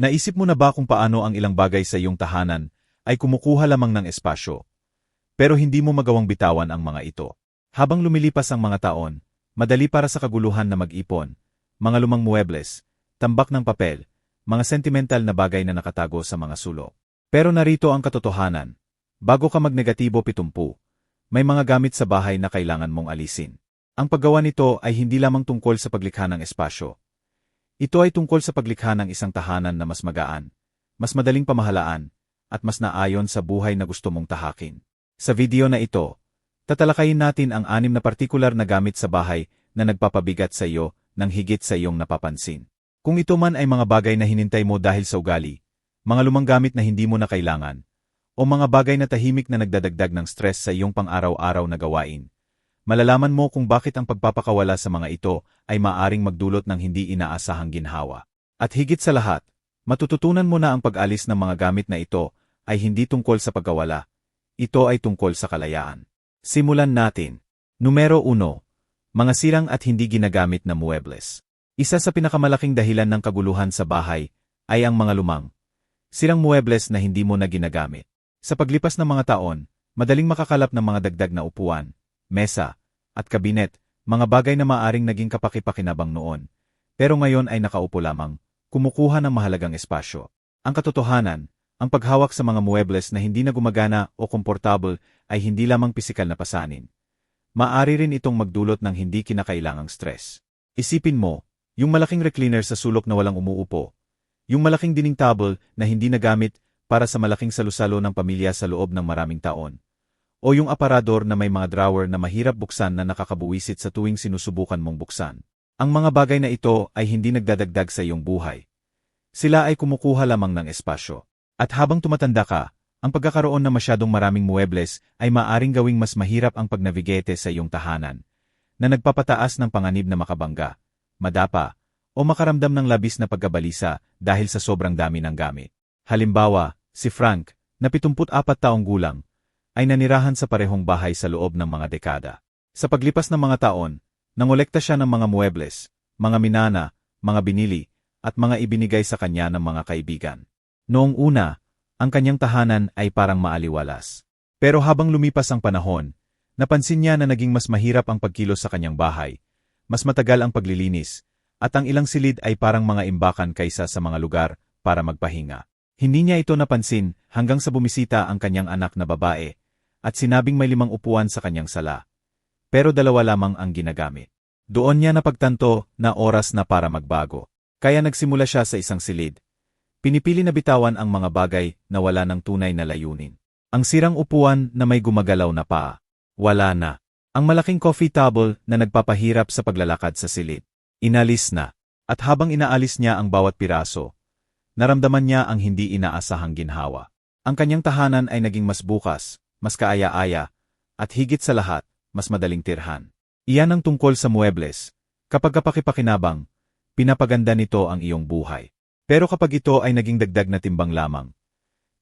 Naisip mo na ba kung paano ang ilang bagay sa iyong tahanan ay kumukuha lamang ng espasyo? Pero hindi mo magawang bitawan ang mga ito. Habang lumilipas ang mga taon, madali para sa kaguluhan na mag-ipon, mga lumang muebles, tambak ng papel, mga sentimental na bagay na nakatago sa mga sulok. Pero narito ang katotohanan. Bago ka magnegatibo pitumpu, may mga gamit sa bahay na kailangan mong alisin. Ang paggawa nito ay hindi lamang tungkol sa paglikha ng espasyo, ito ay tungkol sa paglikha ng isang tahanan na mas magaan, mas madaling pamahalaan, at mas naayon sa buhay na gusto mong tahakin. Sa video na ito, tatalakayin natin ang anim na partikular na gamit sa bahay na nagpapabigat sa iyo ng higit sa iyong napapansin. Kung ito man ay mga bagay na hinintay mo dahil sa ugali, mga lumang gamit na hindi mo na kailangan, o mga bagay na tahimik na nagdadagdag ng stress sa iyong pang-araw-araw na gawain, malalaman mo kung bakit ang pagpapakawala sa mga ito ay maaring magdulot ng hindi inaasahang ginhawa. At higit sa lahat, matututunan mo na ang pag-alis ng mga gamit na ito ay hindi tungkol sa pagkawala, ito ay tungkol sa kalayaan. Simulan natin. Numero 1. Mga sirang at hindi ginagamit na muebles. Isa sa pinakamalaking dahilan ng kaguluhan sa bahay ay ang mga lumang, sirang muebles na hindi mo na ginagamit. Sa paglipas ng mga taon, madaling makakalap ng mga dagdag na upuan, mesa, at kabinet, mga bagay na maaring naging kapakipakinabang noon. Pero ngayon ay nakaupo lamang, kumukuha ng mahalagang espasyo. Ang katotohanan, ang paghawak sa mga muebles na hindi na gumagana o komportable ay hindi lamang pisikal na pasanin. Maari rin itong magdulot ng hindi kinakailangang stress. Isipin mo, yung malaking recliner sa sulok na walang umuupo, yung malaking dining table na hindi nagamit para sa malaking salusalo ng pamilya sa loob ng maraming taon, o yung aparador na may mga drawer na mahirap buksan na nakakabuwisit sa tuwing sinusubukan mong buksan. Ang mga bagay na ito ay hindi nagdadagdag sa iyong buhay. Sila ay kumukuha lamang ng espasyo. At habang tumatanda ka, ang pagkakaroon ng masyadong maraming muebles ay maaring gawing mas mahirap ang pagnavigate sa iyong tahanan, na nagpapataas ng panganib na makabangga, madapa, o makaramdam ng labis na pagkabalisa dahil sa sobrang dami ng gamit. Halimbawa, si Frank, na 74 taong gulang, ay nanirahan sa parehong bahay sa loob ng mga dekada. Sa paglipas ng mga taon, nangolekta siya ng mga muebles, mga minana, mga binili, at mga ibinigay sa kanya ng mga kaibigan. Noong una, ang kanyang tahanan ay parang maaliwalas. Pero habang lumipas ang panahon, napansin niya na naging mas mahirap ang pagkilos sa kanyang bahay, mas matagal ang paglilinis, at ang ilang silid ay parang mga imbakan kaysa sa mga lugar para magpahinga. Hindi niya ito napansin hanggang sa bumisita ang kanyang anak na babae at sinabing may limang upuan sa kanyang sala. Pero dalawa lamang ang ginagamit. Doon niya napagtanto na oras na para magbago. Kaya nagsimula siya sa isang silid. Pinipili na bitawan ang mga bagay na wala ng tunay na layunin. Ang sirang upuan na may gumagalaw na paa. Wala na. Ang malaking coffee table na nagpapahirap sa paglalakad sa silid. Inalis na. At habang inaalis niya ang bawat piraso, naramdaman niya ang hindi inaasahang ginhawa. Ang kanyang tahanan ay naging mas bukas, mas kaaya-aya, at higit sa lahat, mas madaling tirhan. Iyan ang tungkol sa muebles. Kapag kapakipakinabang, pinapaganda nito ang iyong buhay. Pero kapag ito ay naging dagdag na timbang lamang,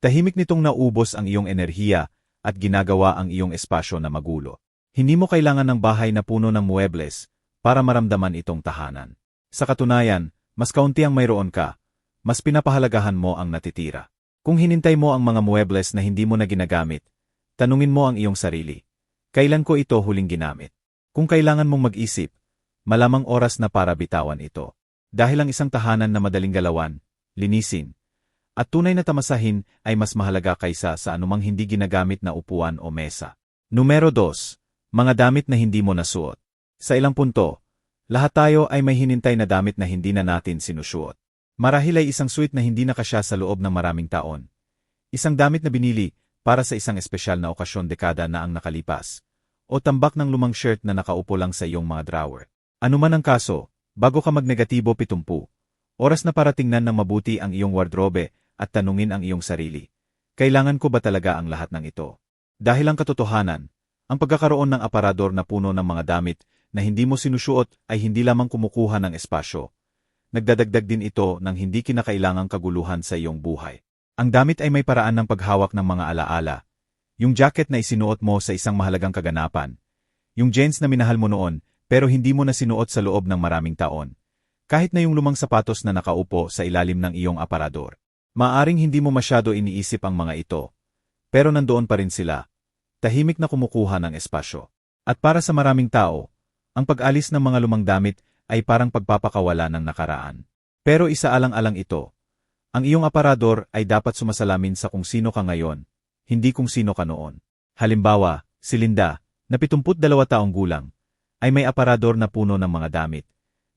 tahimik nitong naubos ang iyong enerhiya at ginagawa ang iyong espasyo na magulo. Hindi mo kailangan ng bahay na puno ng muebles para maramdaman itong tahanan. Sa katunayan, mas kaunti ang mayroon ka, mas pinapahalagahan mo ang natitira. Kung hinintay mo ang mga muebles na hindi mo na ginagamit, Tanungin mo ang iyong sarili. Kailan ko ito huling ginamit? Kung kailangan mong mag-isip, malamang oras na para bitawan ito. Dahil ang isang tahanan na madaling galawan, linisin, at tunay na tamasahin ay mas mahalaga kaysa sa anumang hindi ginagamit na upuan o mesa. Numero 2. Mga damit na hindi mo nasuot. Sa ilang punto, lahat tayo ay may hinintay na damit na hindi na natin sinusuot. Marahil ay isang suit na hindi nakasya sa loob ng maraming taon. Isang damit na binili para sa isang espesyal na okasyon dekada na ang nakalipas, o tambak ng lumang shirt na nakaupo lang sa iyong mga drawer. Ano man ang kaso, bago ka magnegatibo pitumpu, oras na para tingnan ng mabuti ang iyong wardrobe at tanungin ang iyong sarili. Kailangan ko ba talaga ang lahat ng ito? Dahil ang katotohanan, ang pagkakaroon ng aparador na puno ng mga damit na hindi mo sinusuot ay hindi lamang kumukuha ng espasyo. Nagdadagdag din ito ng hindi kinakailangang kaguluhan sa iyong buhay. Ang damit ay may paraan ng paghawak ng mga alaala. Yung jacket na isinuot mo sa isang mahalagang kaganapan. Yung jeans na minahal mo noon, pero hindi mo na sinuot sa loob ng maraming taon. Kahit na yung lumang sapatos na nakaupo sa ilalim ng iyong aparador. Maaring hindi mo masyado iniisip ang mga ito. Pero nandoon pa rin sila. Tahimik na kumukuha ng espasyo. At para sa maraming tao, ang pag-alis ng mga lumang damit ay parang pagpapakawala ng nakaraan. Pero isaalang-alang ito. Ang iyong aparador ay dapat sumasalamin sa kung sino ka ngayon, hindi kung sino ka noon. Halimbawa, si Linda, na 72 taong gulang, ay may aparador na puno ng mga damit.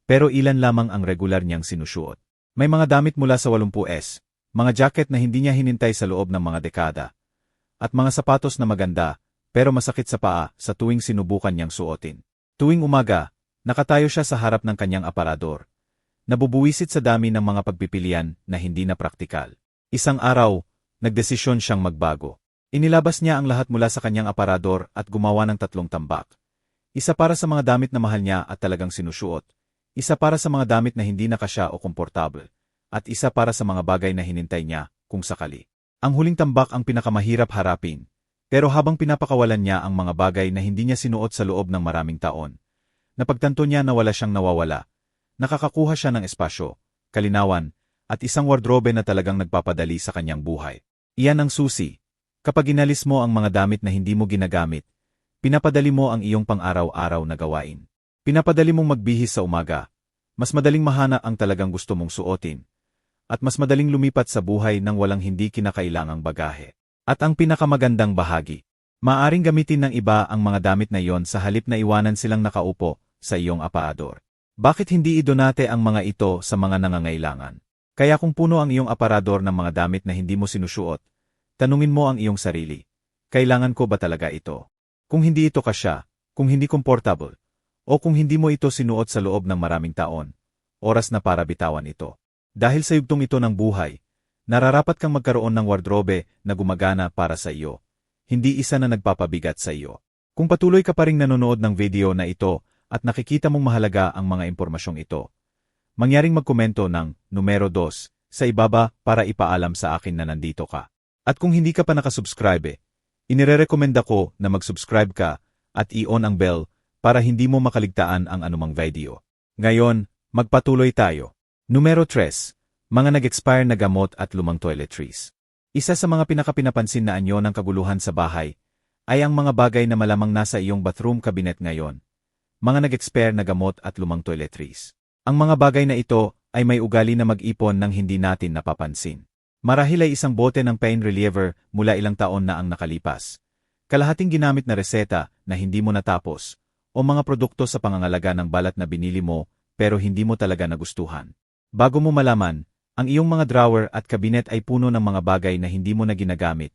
Pero ilan lamang ang regular niyang sinusuot. May mga damit mula sa 80s, mga jacket na hindi niya hinintay sa loob ng mga dekada, at mga sapatos na maganda, pero masakit sa paa sa tuwing sinubukan niyang suotin. Tuwing umaga, nakatayo siya sa harap ng kanyang aparador. Nabubuwisit sa dami ng mga pagpipilian na hindi na praktikal. Isang araw, nagdesisyon siyang magbago. Inilabas niya ang lahat mula sa kanyang aparador at gumawa ng tatlong tambak. Isa para sa mga damit na mahal niya at talagang sinusuot, isa para sa mga damit na hindi nakasya o komportable, at isa para sa mga bagay na hinintay niya, kung sakali. Ang huling tambak ang pinakamahirap harapin, pero habang pinapakawalan niya ang mga bagay na hindi niya sinuot sa loob ng maraming taon, napagtanto niya na wala siyang nawawala. Nakakakuha siya ng espasyo, kalinawan, at isang wardrobe na talagang nagpapadali sa kanyang buhay. Iyan ang susi. Kapag inalis mo ang mga damit na hindi mo ginagamit, pinapadali mo ang iyong pang-araw-araw na gawain. Pinapadali mong magbihis sa umaga. Mas madaling mahana ang talagang gusto mong suotin. At mas madaling lumipat sa buhay nang walang hindi kinakailangang bagahe. At ang pinakamagandang bahagi, maaring gamitin ng iba ang mga damit na iyon sa halip na iwanan silang nakaupo sa iyong aparador. Bakit hindi idonate ang mga ito sa mga nangangailangan? Kaya kung puno ang iyong aparador ng mga damit na hindi mo sinusuot, tanungin mo ang iyong sarili. Kailangan ko ba talaga ito? Kung hindi ito kasya, kung hindi comfortable, o kung hindi mo ito sinuot sa loob ng maraming taon, oras na para bitawan ito. Dahil sa yugtong ito ng buhay, nararapat kang magkaroon ng wardrobe na gumagana para sa iyo, hindi isa na nagpapabigat sa iyo. Kung patuloy ka pa ring nanonood ng video na ito at nakikita mong mahalaga ang mga impormasyong ito, mangyaring magkomento ng numero 2 sa ibaba para ipaalam sa akin na nandito ka. At kung hindi ka pa nakasubscribe, inirerekomenda ko na mag-subscribe ka at i-on ang bell para hindi mo makaligtaan ang anumang video. Ngayon, magpatuloy tayo. Numero 3. Mga nag-expire na gamot at lumang toiletries. Isa sa mga pinakapinapansin na anyo ng kaguluhan sa bahay ay ang mga bagay na malamang nasa iyong bathroom cabinet ngayon. Mga nag-expire na gamot at lumang toiletries. Ang mga bagay na ito ay may ugali na mag-ipon ng hindi natin napapansin. Marahil ay isang bote ng pain reliever mula ilang taon na ang nakalipas. Kalahating ginamit na reseta na hindi mo natapos, o mga produkto sa pangangalaga ng balat na binili mo pero hindi mo talaga nagustuhan. Bago mo malaman, ang iyong mga drawer at kabinet ay puno ng mga bagay na hindi mo na ginagamit.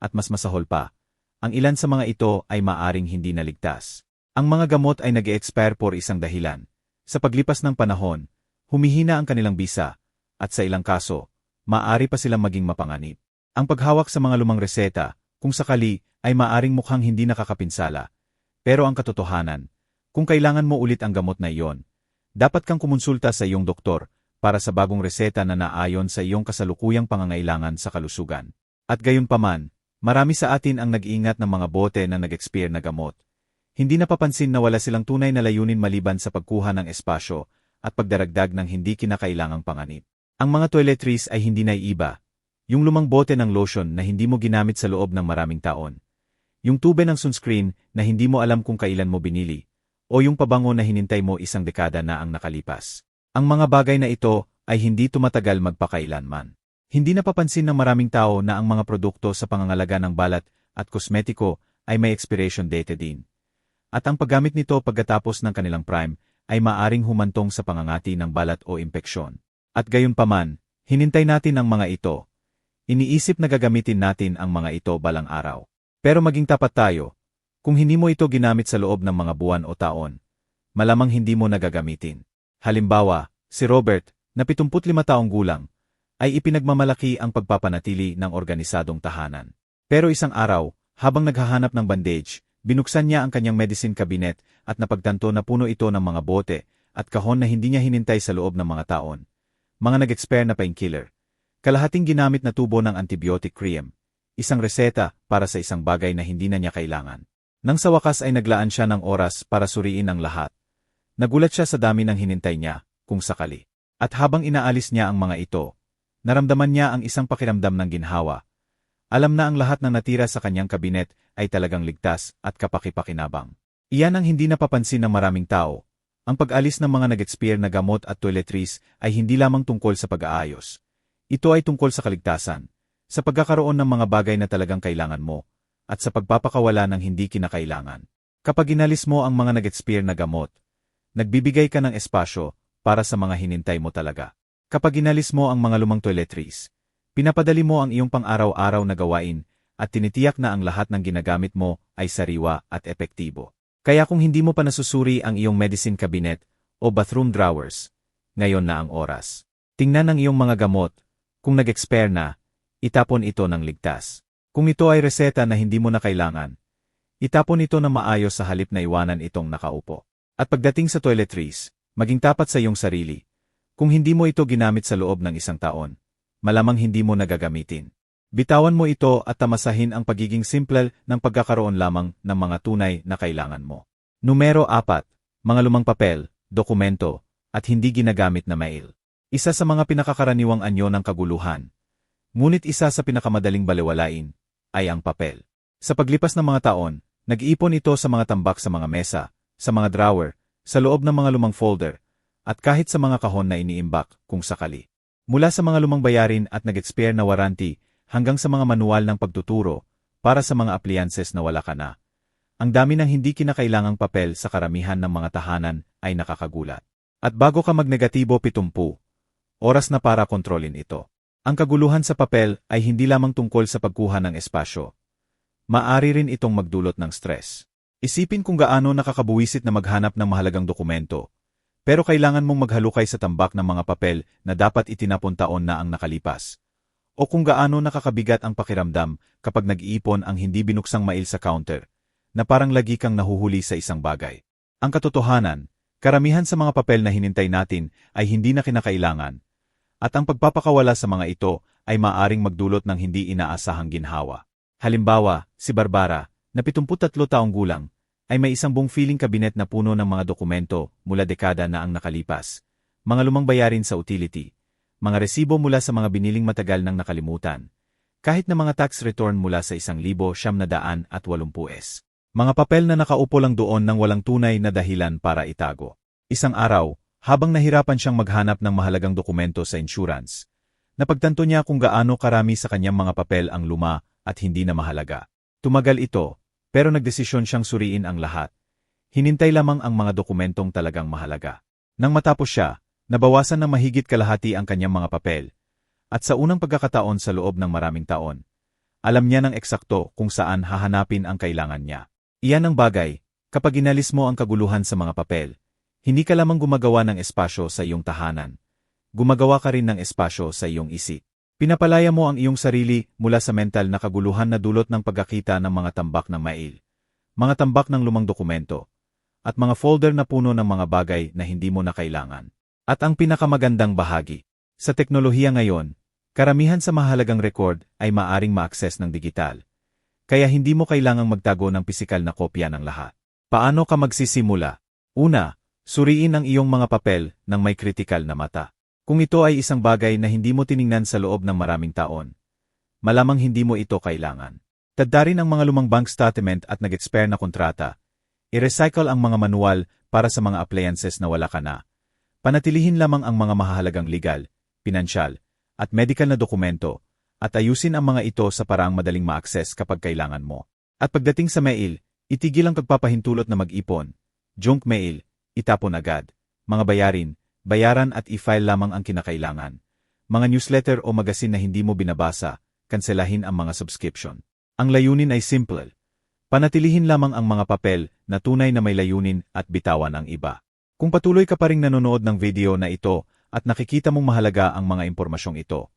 At mas masahol pa, ang ilan sa mga ito ay maaring hindi naligtas. Ang mga gamot ay nag expire por isang dahilan. Sa paglipas ng panahon, humihina ang kanilang bisa, at sa ilang kaso, maaari pa silang maging mapanganib. Ang paghawak sa mga lumang reseta, kung sakali, ay maaring mukhang hindi nakakapinsala, pero ang katotohanan, kung kailangan mo ulit ang gamot na iyon, dapat kang kumonsulta sa iyong doktor para sa bagong reseta na naayon sa iyong kasalukuyang pangangailangan sa kalusugan. At gayon paman, marami sa atin ang nag-iingat ng mga bote na nag-expire na gamot. Hindi napapansin na wala silang tunay na layunin maliban sa pagkuha ng espasyo at pagdaragdag ng hindi kinakailangang panganib. Ang mga toiletries ay hindi naiiba. Yung lumang bote ng lotion na hindi mo ginamit sa loob ng maraming taon. Yung tube ng sunscreen na hindi mo alam kung kailan mo binili, o yung pabango na hinintay mo isang dekada na ang nakalipas. Ang mga bagay na ito ay hindi tumatagal magpakailanman. Hindi napapansin ng maraming tao na ang mga produkto sa pangangalaga ng balat at kosmetiko ay may expiration date din. At ang paggamit nito pagkatapos ng kanilang prime ay maaring humantong sa pangangati ng balat o impeksyon. At gayon paman, hinintay natin ang mga ito. Iniisip na gagamitin natin ang mga ito balang araw. Pero maging tapat tayo, kung hindi mo ito ginamit sa loob ng mga buwan o taon, malamang hindi mo nagagamitin. Halimbawa, si Robert, na 75 taong gulang, ay ipinagmamalaki ang pagpapanatili ng organisadong tahanan. Pero isang araw, habang naghahanap ng bandage, binuksan niya ang kanyang medicine cabinet at napagtanto na puno ito ng mga bote at kahon na hindi niya hinintay sa loob ng mga taon. Mga nag-expire na painkiller. Kalahating ginamit na tubo ng antibiotic cream isang reseta para sa isang bagay na hindi na niya kailangan. Nang sa wakas ay naglaan siya ng oras para suriin ang lahat. Nagulat siya sa dami ng hinintay niya, kung sakali. At habang inaalis niya ang mga ito, naramdaman niya ang isang pakiramdam ng ginhawa. Alam na ang lahat na natira sa kanyang kabinet ay talagang ligtas at kapakipakinabang. Iyan ang hindi napapansin ng maraming tao. Ang pag-alis ng mga nag-expire na gamot at toiletries ay hindi lamang tungkol sa pag-aayos. Ito ay tungkol sa kaligtasan, sa pagkakaroon ng mga bagay na talagang kailangan mo, at sa pagpapakawala ng hindi kinakailangan. Kapag inalis mo ang mga nag-expire na gamot, nagbibigay ka ng espasyo para sa mga hinintay mo talaga. Kapag inalis mo ang mga lumang toiletries, pinapadali mo ang iyong pang-araw-araw na gawain at tinitiyak na ang lahat ng ginagamit mo ay sariwa at epektibo. Kaya kung hindi mo pa nasusuri ang iyong medicine cabinet o bathroom drawers, ngayon na ang oras. Tingnan ang iyong mga gamot. Kung nag-expire na, itapon ito ng ligtas. Kung ito ay reseta na hindi mo na kailangan, itapon ito na maayos sa halip na iwanan itong nakaupo. At pagdating sa toiletries, maging tapat sa iyong sarili. Kung hindi mo ito ginamit sa loob ng isang taon, malamang hindi mo nagagamitin. Bitawan mo ito at tamasahin ang pagiging simple ng pagkakaroon lamang ng mga tunay na kailangan mo. Numero 4. Mga lumang papel, dokumento, at hindi ginagamit na mail. Isa sa mga pinakakaraniwang anyo ng kaguluhan. Ngunit isa sa pinakamadaling balewalain ay ang papel. Sa paglipas ng mga taon, nag-iipon ito sa mga tambak sa mga mesa, sa mga drawer, sa loob ng mga lumang folder, at kahit sa mga kahon na iniimbak kung sakali. Mula sa mga lumang bayarin at nag-expire na warranty hanggang sa mga manual ng pagtuturo para sa mga appliances na wala ka na. Ang dami ng hindi kinakailangang papel sa karamihan ng mga tahanan ay nakakagulat. At bago ka magnegatibo pitumpu, oras na para kontrolin ito. Ang kaguluhan sa papel ay hindi lamang tungkol sa pagkuha ng espasyo. Maari rin itong magdulot ng stress. Isipin kung gaano nakakabuwisit na maghanap ng mahalagang dokumento, pero kailangan mong maghalukay sa tambak ng mga papel na dapat itinapon taon na ang nakalipas o kung gaano nakakabigat ang pakiramdam kapag nag-iipon ang hindi binuksang mail sa counter, na parang lagi kang nahuhuli sa isang bagay. Ang katotohanan, karamihan sa mga papel na hinintay natin ay hindi na kinakailangan, at ang pagpapakawala sa mga ito ay maaring magdulot ng hindi inaasahang ginhawa. Halimbawa, si Barbara, na 73 taong gulang, ay may isang buong feeling kabinet na puno ng mga dokumento mula dekada na ang nakalipas, mga lumang bayarin sa utility, mga resibo mula sa mga biniling matagal nang nakalimutan, kahit na mga tax return mula sa isang libo siyam na daan at walumpu S. Mga papel na nakaupo lang doon ng walang tunay na dahilan para itago. Isang araw, habang nahirapan siyang maghanap ng mahalagang dokumento sa insurance, napagtanto niya kung gaano karami sa kanyang mga papel ang luma at hindi na mahalaga. Tumagal ito, pero nagdesisyon siyang suriin ang lahat. Hinintay lamang ang mga dokumentong talagang mahalaga. Nang matapos siya, Nabawasan ng mahigit kalahati ang kanyang mga papel. At sa unang pagkakataon sa loob ng maraming taon, alam niya ng eksakto kung saan hahanapin ang kailangan niya. Iyan ang bagay, kapag inalis mo ang kaguluhan sa mga papel, hindi ka lamang gumagawa ng espasyo sa iyong tahanan. Gumagawa ka rin ng espasyo sa iyong isip. Pinapalaya mo ang iyong sarili mula sa mental na kaguluhan na dulot ng pagkakita ng mga tambak ng mail, mga tambak ng lumang dokumento, at mga folder na puno ng mga bagay na hindi mo na kailangan. At ang pinakamagandang bahagi, sa teknolohiya ngayon, karamihan sa mahalagang record ay maaring ma-access ng digital. Kaya hindi mo kailangang magtago ng pisikal na kopya ng lahat. Paano ka magsisimula? Una, suriin ang iyong mga papel ng may kritikal na mata. Kung ito ay isang bagay na hindi mo tiningnan sa loob ng maraming taon, malamang hindi mo ito kailangan. Taddarin ang mga lumang bank statement at nag-expire na kontrata. I-recycle ang mga manual para sa mga appliances na wala ka na Panatilihin lamang ang mga mahalagang legal, pinansyal, at medical na dokumento, at ayusin ang mga ito sa paraang madaling ma-access kapag kailangan mo. At pagdating sa mail, itigil ang pagpapahintulot na mag-ipon, junk mail, itapon agad, mga bayarin, bayaran at i-file lamang ang kinakailangan. Mga newsletter o magasin na hindi mo binabasa, kanselahin ang mga subscription. Ang layunin ay simple. Panatilihin lamang ang mga papel na tunay na may layunin at bitawan ang iba. Kung patuloy ka pa rin nanonood ng video na ito at nakikita mong mahalaga ang mga impormasyong ito,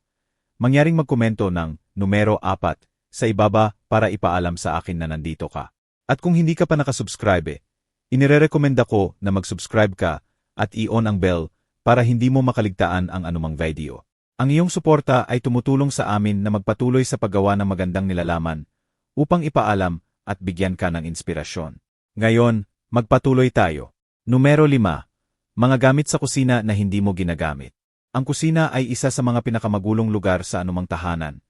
mangyaring magkomento ng numero 4 sa ibaba para ipaalam sa akin na nandito ka. At kung hindi ka pa nakasubscribe, eh, inirerekomenda ko na mag-subscribe ka at i-on ang bell para hindi mo makaligtaan ang anumang video. Ang iyong suporta ay tumutulong sa amin na magpatuloy sa paggawa ng magandang nilalaman upang ipaalam at bigyan ka ng inspirasyon. Ngayon, magpatuloy tayo. Numero 5. Mga gamit sa kusina na hindi mo ginagamit. Ang kusina ay isa sa mga pinakamagulong lugar sa anumang tahanan.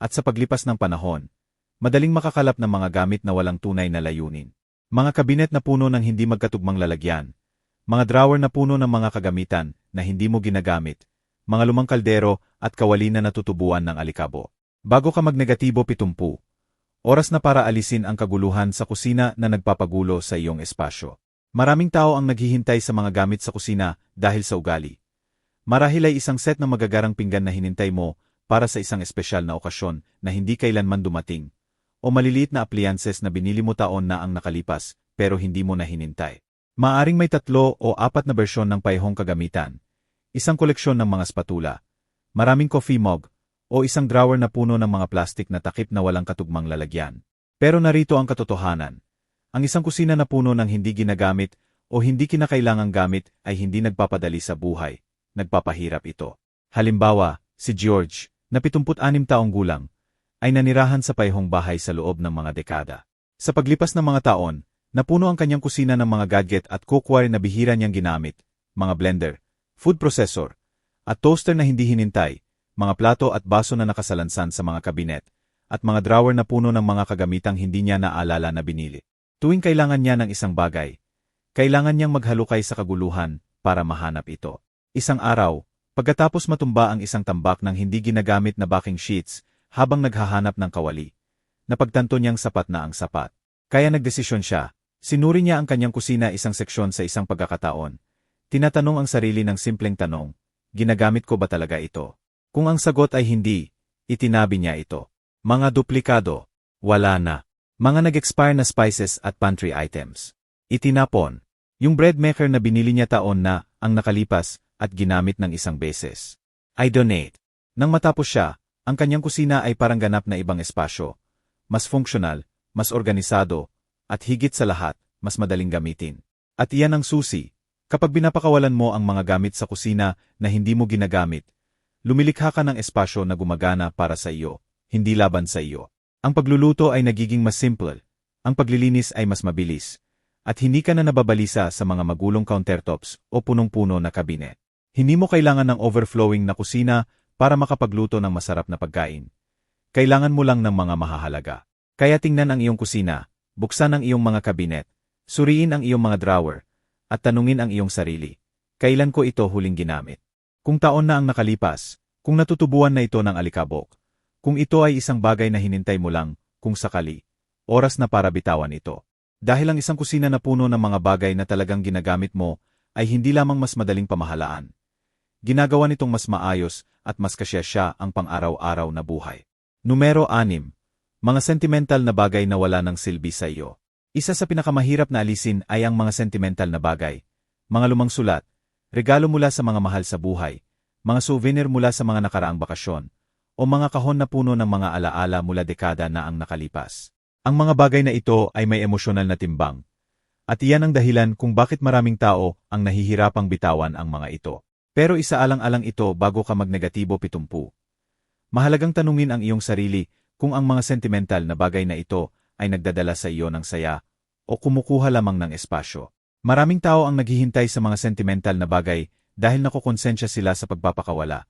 At sa paglipas ng panahon, madaling makakalap ng mga gamit na walang tunay na layunin. Mga kabinet na puno ng hindi magkatugmang lalagyan. Mga drawer na puno ng mga kagamitan na hindi mo ginagamit. Mga lumang kaldero at kawali na natutubuan ng alikabo. Bago ka magnegatibo pitumpu, oras na para alisin ang kaguluhan sa kusina na nagpapagulo sa iyong espasyo. Maraming tao ang naghihintay sa mga gamit sa kusina dahil sa ugali. Marahil ay isang set ng magagarang pinggan na hinintay mo para sa isang espesyal na okasyon na hindi kailanman dumating, o maliliit na appliances na binili mo taon na ang nakalipas pero hindi mo na hinintay. Maaring may tatlo o apat na bersyon ng paihong kagamitan, isang koleksyon ng mga spatula, maraming coffee mug, o isang drawer na puno ng mga plastik na takip na walang katugmang lalagyan. Pero narito ang katotohanan. Ang isang kusina na puno ng hindi ginagamit o hindi kinakailangang gamit ay hindi nagpapadali sa buhay, nagpapahirap ito. Halimbawa, si George, na 76 taong gulang, ay nanirahan sa paihong bahay sa loob ng mga dekada. Sa paglipas ng mga taon, napuno ang kanyang kusina ng mga gadget at cookware na bihira niyang ginamit, mga blender, food processor, at toaster na hindi hinintay, mga plato at baso na nakasalansan sa mga kabinet, at mga drawer na puno ng mga kagamitang hindi niya naalala na binili. Tuwing kailangan niya ng isang bagay, kailangan niyang maghalukay sa kaguluhan para mahanap ito. Isang araw, pagkatapos matumba ang isang tambak ng hindi ginagamit na backing sheets habang naghahanap ng kawali, napagtanto niyang sapat na ang sapat. Kaya nagdesisyon siya, sinuri niya ang kanyang kusina isang seksyon sa isang pagkakataon. Tinatanong ang sarili ng simpleng tanong, ginagamit ko ba talaga ito? Kung ang sagot ay hindi, itinabi niya ito. Mga duplikado, wala na. Mga nag-expire na spices at pantry items. Itinapon. Yung bread maker na binili niya taon na, ang nakalipas, at ginamit ng isang beses. I donate. Nang matapos siya, ang kanyang kusina ay parang ganap na ibang espasyo. Mas functional, mas organisado, at higit sa lahat, mas madaling gamitin. At iyan ang susi. Kapag binapakawalan mo ang mga gamit sa kusina na hindi mo ginagamit, lumilikha ka ng espasyo na gumagana para sa iyo, hindi laban sa iyo. Ang pagluluto ay nagiging mas simple, ang paglilinis ay mas mabilis, at hindi ka na nababalisa sa mga magulong countertops o punong-puno na kabinet. Hindi mo kailangan ng overflowing na kusina para makapagluto ng masarap na pagkain. Kailangan mo lang ng mga mahahalaga. Kaya tingnan ang iyong kusina, buksan ang iyong mga kabinet, suriin ang iyong mga drawer, at tanungin ang iyong sarili. Kailan ko ito huling ginamit? Kung taon na ang nakalipas, kung natutubuan na ito ng alikabok, kung ito ay isang bagay na hinintay mo lang, kung sakali, oras na para bitawan ito. Dahil ang isang kusina na puno ng mga bagay na talagang ginagamit mo ay hindi lamang mas madaling pamahalaan. Ginagawa nitong mas maayos at mas kasya siya ang pang-araw-araw na buhay. Numero 6. Mga sentimental na bagay na wala ng silbi sa iyo. Isa sa pinakamahirap na alisin ay ang mga sentimental na bagay. Mga lumang sulat, regalo mula sa mga mahal sa buhay, mga souvenir mula sa mga nakaraang bakasyon, o mga kahon na puno ng mga alaala mula dekada na ang nakalipas. Ang mga bagay na ito ay may emosyonal na timbang. At iyan ang dahilan kung bakit maraming tao ang nahihirapang bitawan ang mga ito. Pero isaalang-alang ito bago ka magnegatibo pitumpu. Mahalagang tanungin ang iyong sarili kung ang mga sentimental na bagay na ito ay nagdadala sa iyo ng saya o kumukuha lamang ng espasyo. Maraming tao ang naghihintay sa mga sentimental na bagay dahil nakukonsensya sila sa pagpapakawala.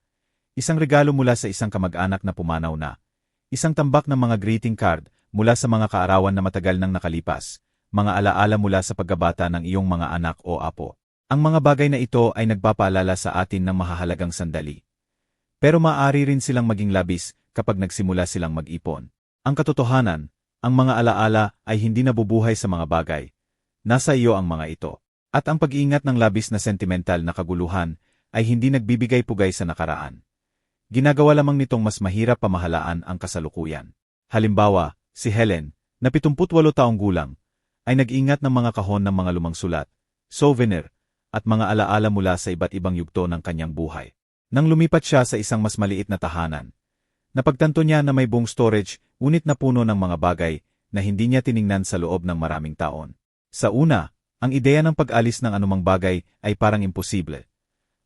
Isang regalo mula sa isang kamag-anak na pumanaw na. Isang tambak ng mga greeting card mula sa mga kaarawan na matagal nang nakalipas. Mga alaala mula sa paggabata ng iyong mga anak o apo. Ang mga bagay na ito ay nagpapaalala sa atin ng mahahalagang sandali. Pero maaari rin silang maging labis kapag nagsimula silang mag-ipon. Ang katotohanan, ang mga alaala ay hindi nabubuhay sa mga bagay, Nasa iyo ang mga ito. At ang pag-iingat ng labis na sentimental na kaguluhan ay hindi nagbibigay pugay sa nakaraan. Ginagawa lamang nitong mas mahirap pamahalaan ang kasalukuyan. Halimbawa, si Helen, na 78 taong gulang, ay nag-ingat ng mga kahon ng mga lumang sulat, souvenir, at mga alaala mula sa iba't ibang yugto ng kanyang buhay. Nang lumipat siya sa isang mas maliit na tahanan, napagtanto niya na may buong storage, unit na puno ng mga bagay na hindi niya tiningnan sa loob ng maraming taon. Sa una, ang ideya ng pag-alis ng anumang bagay ay parang imposible.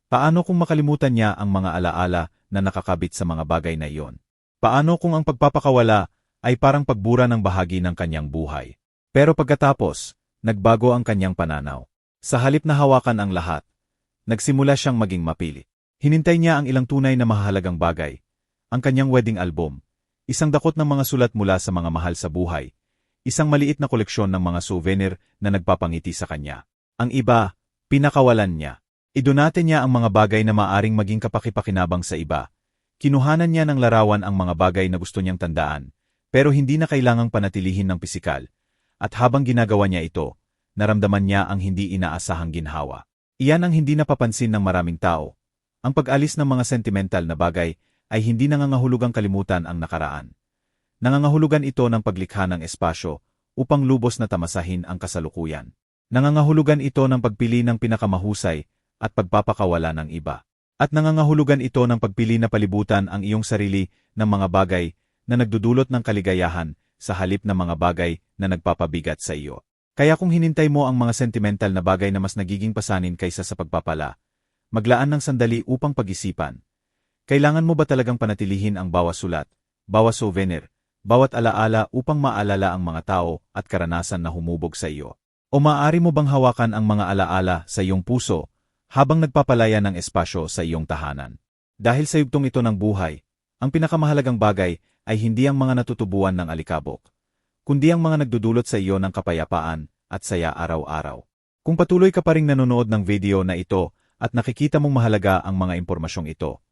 Paano kung makalimutan niya ang mga alaala na nakakabit sa mga bagay na iyon? Paano kung ang pagpapakawala ay parang pagbura ng bahagi ng kanyang buhay? Pero pagkatapos, nagbago ang kanyang pananaw. Sa halip na hawakan ang lahat, nagsimula siyang maging mapili. Hinintay niya ang ilang tunay na mahalagang bagay. Ang kanyang wedding album, isang dakot ng mga sulat mula sa mga mahal sa buhay, isang maliit na koleksyon ng mga souvenir na nagpapangiti sa kanya. Ang iba, pinakawalan niya. Idonate niya ang mga bagay na maaring maging kapakipakinabang sa iba. Kinuhanan niya ng larawan ang mga bagay na gusto niyang tandaan, pero hindi na kailangang panatilihin ng pisikal. At habang ginagawa niya ito, naramdaman niya ang hindi inaasahang ginhawa. Iyan ang hindi napapansin ng maraming tao. Ang pag-alis ng mga sentimental na bagay ay hindi nangangahulugang kalimutan ang nakaraan. Nangangahulugan ito ng paglikha ng espasyo upang lubos na tamasahin ang kasalukuyan. Nangangahulugan ito ng pagpili ng pinakamahusay at pagpapakawala ng iba. At nangangahulugan ito ng pagpili na palibutan ang iyong sarili ng mga bagay na nagdudulot ng kaligayahan sa halip ng mga bagay na nagpapabigat sa iyo. Kaya kung hinintay mo ang mga sentimental na bagay na mas nagiging pasanin kaysa sa pagpapala, maglaan ng sandali upang pag-isipan. Kailangan mo ba talagang panatilihin ang bawat sulat, bawat souvenir, bawat alaala upang maalala ang mga tao at karanasan na humubog sa iyo? O maaari mo bang hawakan ang mga alaala sa iyong puso habang nagpapalaya ng espasyo sa iyong tahanan. Dahil sa yugtong ito ng buhay, ang pinakamahalagang bagay ay hindi ang mga natutubuan ng alikabok, kundi ang mga nagdudulot sa iyo ng kapayapaan at saya araw-araw. Kung patuloy ka pa rin nanonood ng video na ito at nakikita mong mahalaga ang mga impormasyong ito,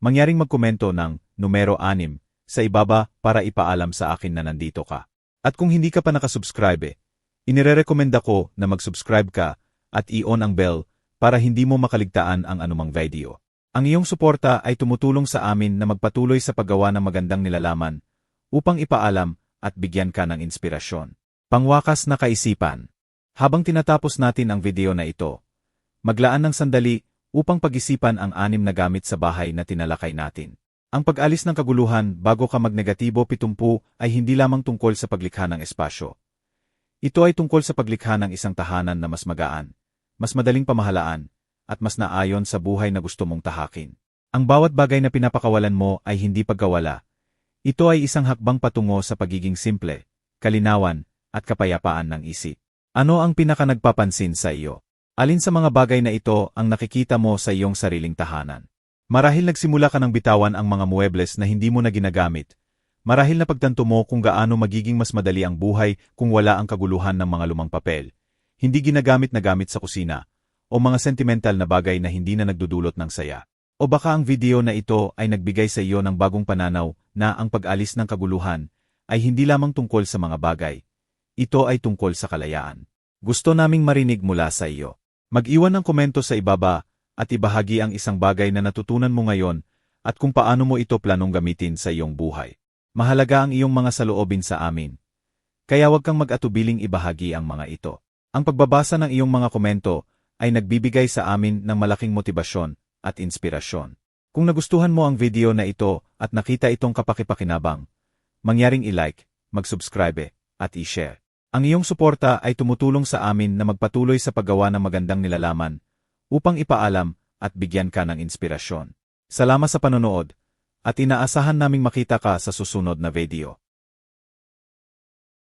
mangyaring magkomento ng numero 6 sa ibaba para ipaalam sa akin na nandito ka. At kung hindi ka pa nakasubscribe, inirerekomenda ko na mag-subscribe ka at i-on ang bell para hindi mo makaligtaan ang anumang video. Ang iyong suporta ay tumutulong sa amin na magpatuloy sa paggawa ng magandang nilalaman upang ipaalam at bigyan ka ng inspirasyon. Pangwakas na kaisipan. Habang tinatapos natin ang video na ito, maglaan ng sandali upang pag-isipan ang anim na gamit sa bahay na tinalakay natin. Ang pag-alis ng kaguluhan bago ka magnegatibo pitumpu ay hindi lamang tungkol sa paglikha ng espasyo. Ito ay tungkol sa paglikha ng isang tahanan na mas magaan, mas madaling pamahalaan, at mas naayon sa buhay na gusto mong tahakin. Ang bawat bagay na pinapakawalan mo ay hindi pagkawala. Ito ay isang hakbang patungo sa pagiging simple, kalinawan, at kapayapaan ng isip. Ano ang pinaka nagpapansin sa iyo? Alin sa mga bagay na ito ang nakikita mo sa iyong sariling tahanan? Marahil nagsimula ka ng bitawan ang mga muebles na hindi mo na ginagamit. Marahil na pagtanto mo kung gaano magiging mas madali ang buhay kung wala ang kaguluhan ng mga lumang papel hindi ginagamit na gamit sa kusina, o mga sentimental na bagay na hindi na nagdudulot ng saya. O baka ang video na ito ay nagbigay sa iyo ng bagong pananaw na ang pag-alis ng kaguluhan ay hindi lamang tungkol sa mga bagay. Ito ay tungkol sa kalayaan. Gusto naming marinig mula sa iyo. Mag-iwan ng komento sa ibaba at ibahagi ang isang bagay na natutunan mo ngayon at kung paano mo ito planong gamitin sa iyong buhay. Mahalaga ang iyong mga saloobin sa amin. Kaya huwag kang mag-atubiling ibahagi ang mga ito. Ang pagbabasa ng iyong mga komento ay nagbibigay sa amin ng malaking motibasyon at inspirasyon. Kung nagustuhan mo ang video na ito at nakita itong kapakipakinabang, mangyaring i-like, mag-subscribe, at i-share. Ang iyong suporta ay tumutulong sa amin na magpatuloy sa paggawa ng magandang nilalaman upang ipaalam at bigyan ka ng inspirasyon. Salamat sa panonood at inaasahan naming makita ka sa susunod na video.